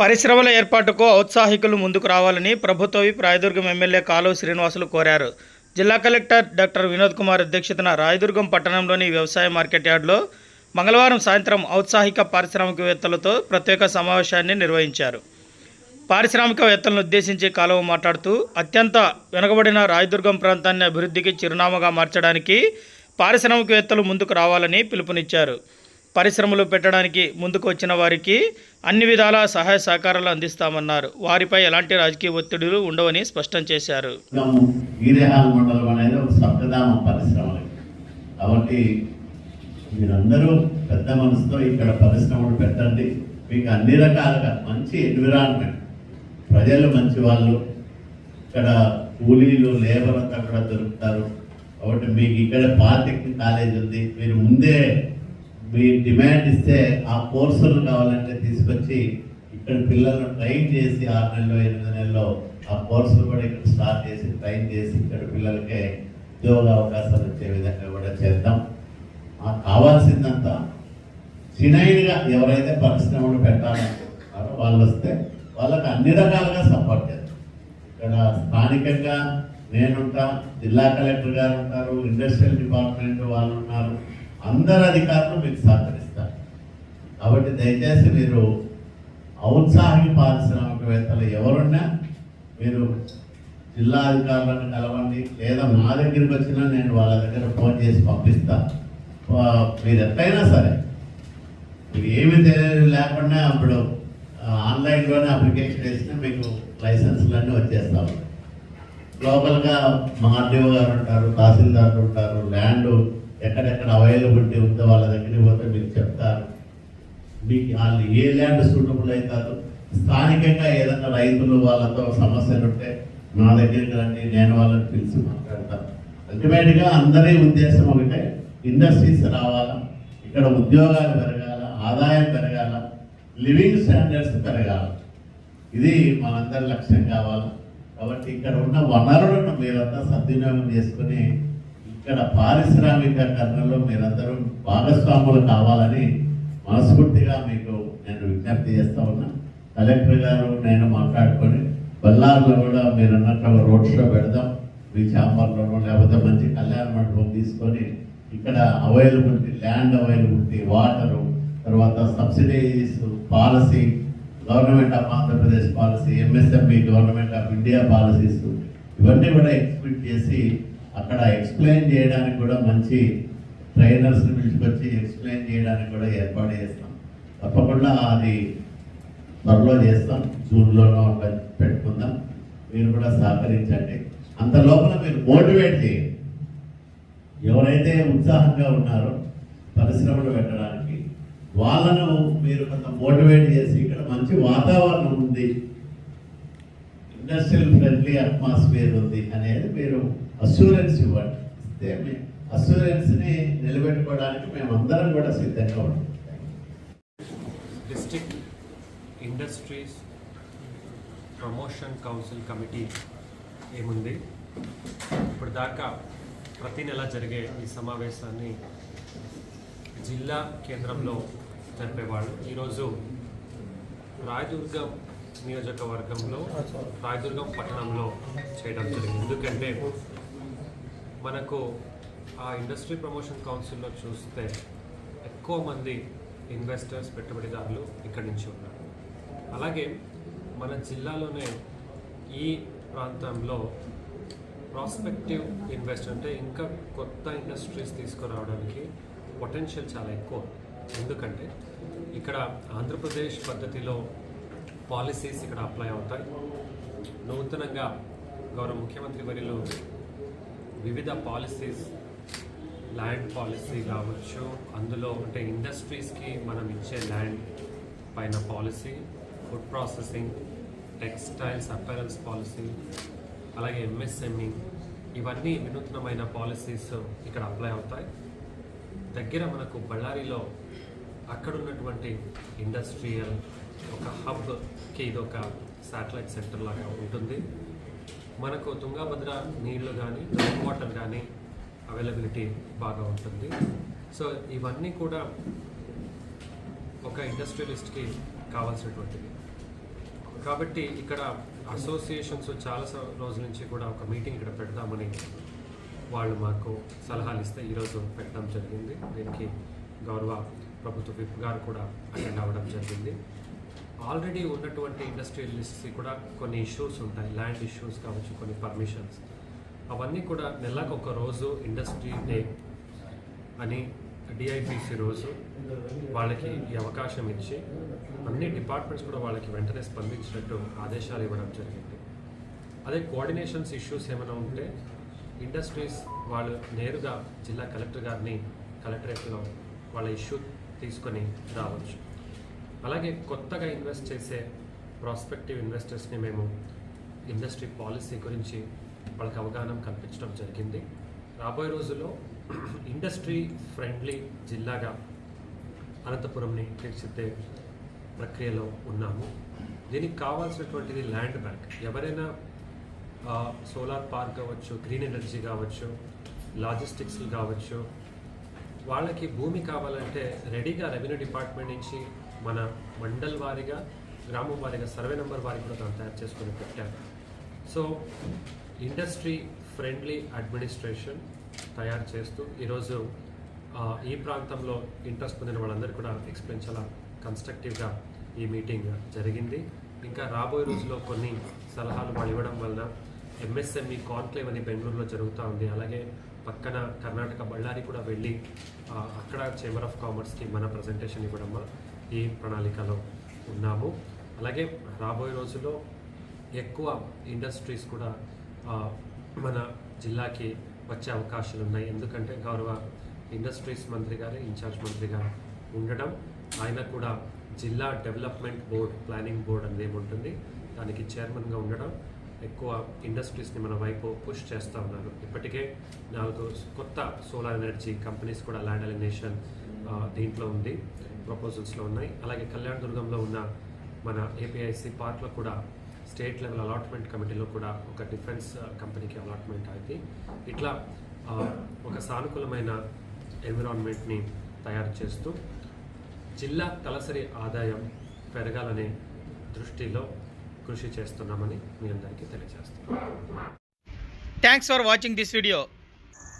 పరిశ్రమల ఏర్పాటుకు ఔత్సాహికులు ముందుకు రావాలని ప్రభుత్వవి రాయదుర్గం ఎమ్మెల్యే కాలువ శ్రీనివాసులు కోరారు. జిల్లా కలెక్టర్ డాక్టర్ వినోద్ కుమార్ అధ్యక్షతన రాయదుర్గం పట్టణంలోని వ్యవసాయ మార్కెట్ యార్డులో మంగళవారం సాయంత్రం ఔత్సాహిక పారిశ్రామికవేత్తలతో ప్రత్యేక సమావేశాన్ని నిర్వహించారు. పారిశ్రామికవేత్తలను ఉద్దేశించి కాలువ మాట్లాడుతూ అత్యంత వెనుకబడిన రాయదుర్గం ప్రాంతాన్ని అభివృద్ధికి చిరునామాగా మార్చడానికి పారిశ్రామికవేత్తలు ముందుకు రావాలని పిలుపునిచ్చారు. పరిశ్రమలు పెట్టడానికి ముందుకు వచ్చిన వారికి అన్ని విధాల సహాయ సహకారాలు అందిస్తామన్నారు. వారిపై ఎలాంటి రాజకీయ ఒత్తిడులు ఉండవని స్పష్టం చేశారు. కాబట్టి మీరందరూ పెద్ద మనసుతో ఇక్కడ పరిశ్రమలు పెట్టండి. మీకు అన్ని రకాలుగా మంచి ఎన్విరాన్మెంట్. ప్రజలు మంచి వాళ్ళు ఇక్కడ కూలీలు లేబర్ అంతా కూడా దొరుకుతారు. కాబట్టి మీకు ఇక్కడ పాలిటెక్నిక్ కాలేజ్ ఉంది. మీరు ముందే మీ డిమాండ్ ఇస్తే ఆ కోర్సులు కావాలంటే తీసుకొచ్చి ఇక్కడ పిల్లలను ట్రైన్ చేసి ఆరు నెలలో ఎనిమిది నెలలో ఆ కోర్సులు కూడా ఇక్కడ స్టార్ట్ చేసి ట్రైన్ చేసి ఇక్కడ పిల్లలకి ఉద్యోగ అవకాశాలు వచ్చే విధంగా కూడా చేద్దాం. మాకు కావాల్సిందంతా. చినైన్గా ఎవరైతే పరిశ్రమలు పెట్టాలనుకుంటున్నారో వాళ్ళు వస్తే వాళ్ళకి అన్ని రకాలుగా సపోర్ట్ చేద్దాం. ఇక్కడ స్థానికంగా నేనుంటా జిల్లా కలెక్టర్ గారు ఉంటారు ఇండస్ట్రియల్ డిపార్ట్మెంట్ వాళ్ళు ఉన్నారు. అందరు అధికారులు మీకు సహకరిస్తారు. కాబట్టి దయచేసి మీరు ఔత్సాహిక పారిశ్రామికవేత్తలు ఎవరున్నా మీరు జిల్లా అధికారులను కలవండి లేదా మా దగ్గరికి వచ్చినా నేను వాళ్ళ దగ్గర ఫోన్ చేసి పంపిస్తా. మీరు ఎట్లయినా సరే మీకు ఏమి తెలియదు లేకుండా అప్పుడు ఆన్లైన్లోనే అప్లికేషన్ వేసినా మీకు లైసెన్స్లన్నీ వచ్చేస్తాము లోకల్గా ఆర్డీఓ గారు ఉంటారు తహసీల్దార్లు ఉంటారు ల్యాండ్ ఎక్కడెక్కడ అవైలబిలిటీ ఉందో వాళ్ళ దగ్గరికి పోతే మీరు చెప్తారు. మీకు వాళ్ళు ఏ ల్యాండ్ సూటబుల్ అవుతారు స్థానికంగా ఏదైనా రైతులు వాళ్ళతో సమస్యలు ఉంటే నా దగ్గరికి రండి నేను వాళ్ళని పిలిచి మాట్లాడతాను. అల్టిమేట్గా అందరి ఉద్దేశం ఒకటే ఇండస్ట్రీస్ రావాలా ఇక్కడ ఉద్యోగాలు పెరగాల ఆదాయం పెరగాల లివింగ్ స్టాండర్డ్స్ పెరగాల. ఇది మనందరి లక్ష్యం కావాలి. కాబట్టి ఇక్కడ ఉన్న వనరులను మీరంతా సద్వినియోగం చేసుకుని ఇక్కడ పారిశ్రామికీకరణలో మీరందరూ భాగస్వాములు కావాలని మనస్ఫూర్తిగా మీకు నేను విజ్ఞప్తి చేస్తా ఉన్నా. కలెక్టర్ గారు నేను మాట్లాడుకొని బల్లార్లో కూడా మీరు అన్నట్లు రోడ్ షో పెడదాం. మీ ఛాంబర్లోనూ లేకపోతే మంచి కళ్యాణ మండపం తీసుకొని ఇక్కడ అవైలబిలిటీ ల్యాండ్ అవైలబిలిటీ వాటరు తర్వాత subsidies policy government of Andhra Pradesh policy MSME government of India policies ఇవన్నీ కూడా ఎక్స్ప్లెయిన్ చేసి అక్కడ ఎక్స్ప్లెయిన్ చేయడానికి కూడా మంచి ట్రైనర్స్ని పిలుచుకొచ్చి ఎక్స్ప్లెయిన్ చేయడానికి కూడా ఏర్పాటు చేస్తాం. తప్పకుండా అది త్వరలో చేస్తాం. జూన్లోనో అట్లా పెట్టుకుందాం. మీరు కూడా సహకరించండి. అంత లోపల మీరు మోటివేట్ చేయండి. ఎవరైతే ఉత్సాహంగా ఉన్నారో పరిశ్రమలు పెట్టడానికి వాళ్ళను మీరు కొంత మోటివేట్ చేసి ఇక్కడ మంచి వాతావరణం ఉంది. ఇండస్ట్రియల్ ఫ్రెండ్లీ అట్మాస్ఫియర్ ఉంది అనేది మీరు అష్యూరెన్స్ ఇవ్వండి. ఇస్తే మీ అష్యూరెన్స్ని నిలబెట్టుకోవడానికి మేమందరం కూడా సిద్ధంగా ఉంటాం district industries promotion council committee ఏముంది? ఇప్పుడు దాకా ప్రతి నెల జరిగే ఈ సమావేశాన్ని జిల్లా కేంద్రంలో జరిపేవాళ్ళు. ఈరోజు రాయదుర్గం నియోజకవర్గంలో రాయదుర్గం పట్టణంలో చేయడం జరిగింది. ఎందుకంటే మనకు ఆ ఇండస్ట్రీ ప్రమోషన్ కౌన్సిల్లో చూస్తే ఎక్కువ మంది ఇన్వెస్టర్స్ పెట్టుబడిదారులు ఇక్కడి నుంచి ఉన్నారు. అలాగే మన జిల్లాలోనే ఈ ప్రాంతంలో ప్రాస్పెక్టివ్ ఇన్వెస్ట్ అంటే ఇంకా కొత్త ఇండస్ట్రీస్ తీసుకురావడానికి పొటెన్షియల్ చాలా ఎక్కువ. ఎందుకంటే ఇక్కడ ఆంధ్రప్రదేశ్ పద్ధతిలో పాలసీస్ ఇక్కడ అప్లై అవుతాయి. నూతనంగా గౌరవ ముఖ్యమంత్రి వర్యులు వివిధ పాలసీస్ ల్యాండ్ పాలసీ కావచ్చు. అందులో అంటే ఇండస్ట్రీస్కి మనం ఇచ్చే ల్యాండ్ పైన policy food processing textiles apparels policy అలాగే ఎంఎస్ఎంఈ ఇవన్నీ వినూత్నమైన పాలసీస్ ఇక్కడ అప్లై అవుతాయి. దగ్గర మనకు బళ్ళారిలో అక్కడ ఉన్నటువంటి ఇండస్ట్రియల్ ఒక హబ్కి ఇది ఒక శాటిలైట్ సెంటర్ లాగా ఉంటుంది. మనకు తుంగభద్ర నీళ్ళు కానీ గ్రౌండ్ వాటర్ కానీ అవైలబిలిటీ బాగా ఉంటుంది. సో ఇవన్నీ కూడా ఒక ఇండస్ట్రియలిస్ట్కి కావాల్సినటువంటివి. కాబట్టి ఇక్కడ అసోసియేషన్స్ చాలా రోజుల నుంచి కూడా ఒక మీటింగ్ ఇక్కడ పెడదామని వాళ్ళు మాకు సలహాలు ఇస్తే ఈరోజు పెట్టడం జరిగింది. దీనికి గౌరవ ప్రభుత్వ విప్ గారు కూడా అటెండ్ అవ్వడం జరిగింది. ఆల్రెడీ ఉన్నటువంటి ఇండస్ట్రియలిస్ట్స్కి కూడా కొన్ని ఇష్యూస్ ఉంటాయి ల్యాండ్ ఇష్యూస్ కావచ్చు కొన్ని పర్మిషన్స్ అవన్నీ కూడా నెలకు ఒక రోజు ఇండస్ట్రీ డే అని డిఐపిసి రోజు వాళ్ళకి ఈ అవకాశం ఇచ్చి అన్ని డిపార్ట్మెంట్స్ కూడా వాళ్ళకి వెంటనే స్పందించినట్టు ఆదేశాలు ఇవ్వడం జరిగింది. అదే కోఆర్డినేషన్స్ ఇష్యూస్ ఏమైనా ఉంటే ఇండస్ట్రీస్ వాళ్ళు నేరుగా జిల్లా కలెక్టర్ గారిని కలెక్టరేట్లో వాళ్ళ ఇష్యూ తీసుకొని రావచ్చు. అలాగే కొత్తగా ఇన్వెస్ట్ చేసే ప్రాస్పెక్టివ్ ఇన్వెస్టర్స్ని మేము ఇండస్ట్రీ పాలసీ గురించి వాళ్ళకి అవగాహన కల్పించడం జరిగింది. రాబోయే రోజుల్లో ఇండస్ట్రీ ఫ్రెండ్లీ జిల్లాగా అనంతపురంని తీర్చిద్దే ప్రక్రియలో ఉన్నాము. దీనికి కావాల్సినటువంటిది ల్యాండ్ బ్యాంక్ ఎవరైనా సోలార్ పార్క్ కావచ్చు గ్రీన్ ఎనర్జీ కావచ్చు లాజిస్టిక్స్ కావచ్చు వాళ్ళకి భూమి కావాలంటే రెడీగా రెవెన్యూ డిపార్ట్మెంట్ నుంచి మన మండల్ వారీగా గ్రామం వారీగా సర్వే నెంబర్ వారికి కూడా తను తయారు చేసుకొని పెట్టారు సో ఇండస్ట్రీ ఫ్రెండ్లీ అడ్మినిస్ట్రేషన్ తయారు చేస్తూ ఈరోజు ఈ ప్రాంతంలో ఇంట్రెస్ట్ పొందిన వాళ్ళందరూ కూడా ఎక్స్ప్లెయిన్ చాలా కన్స్ట్రక్టివ్గా ఈ మీటింగ్ జరిగింది. ఇంకా రాబోయే రోజుల్లో కొన్ని సలహాలు వాళ్ళు ఇవ్వడం వలన ఎంఎస్ఎంఈ కాన్క్లేవ్ అని బెంగళూరులో జరుగుతూ ఉంది. అలాగే పక్కన కర్ణాటక బళ్ళారి కూడా వెళ్ళి అక్కడ చేంబర్ ఆఫ్ కామర్స్కి మన ప్రజెంటేషన్ ఇవ్వడం ఈ ప్రణాళికలో ఉన్నాము. అలాగే రాబోయే రోజుల్లో ఎక్కువ ఇండస్ట్రీస్ కూడా మన జిల్లాకి వచ్చే అవకాశాలు ఉన్నాయి. ఎందుకంటే గౌరవ ఇండస్ట్రీస్ మంత్రి గారు ఇన్ఛార్జ్ మంత్రిగా ఉండడం ఆయన కూడా జిల్లా డెవలప్మెంట్ బోర్డ్ ప్లానింగ్ బోర్డ్ అనేది ఏముంటుంది దానికి చైర్మన్గా ఉండడం ఎక్కువ ఇండస్ట్రీస్ని మన వైపు పుష్ చేస్తూ ఉన్నారు. ఇప్పటికే నాలుగు కొత్త సోలార్ ఎనర్జీ కంపెనీస్ కూడా ల్యాండ్ అలినేషన్ దీంట్లో ఉంది ప్రపోజల్స్లో ఉన్నాయి. అలాగే కళ్యాణ్ దుర్గంలో ఉన్న మన ఏపీఐసి పార్క్లో కూడా స్టేట్ లెవెల్ అలాట్మెంట్ కమిటీలో కూడా ఒక డిఫెన్స్ కంపెనీకి అలాట్మెంట్ అయింది ఇట్లా ఒక సానుకూలమైన ఎన్విరాన్మెంట్ని తయారు చేస్తూ జిల్లా తలసరి ఆదాయం పెరగాలనే దృష్టిలో కృషి చేస్తున్నామని మీ అందరికీ తెలియజేస్తున్నాం. Thanks for watching this video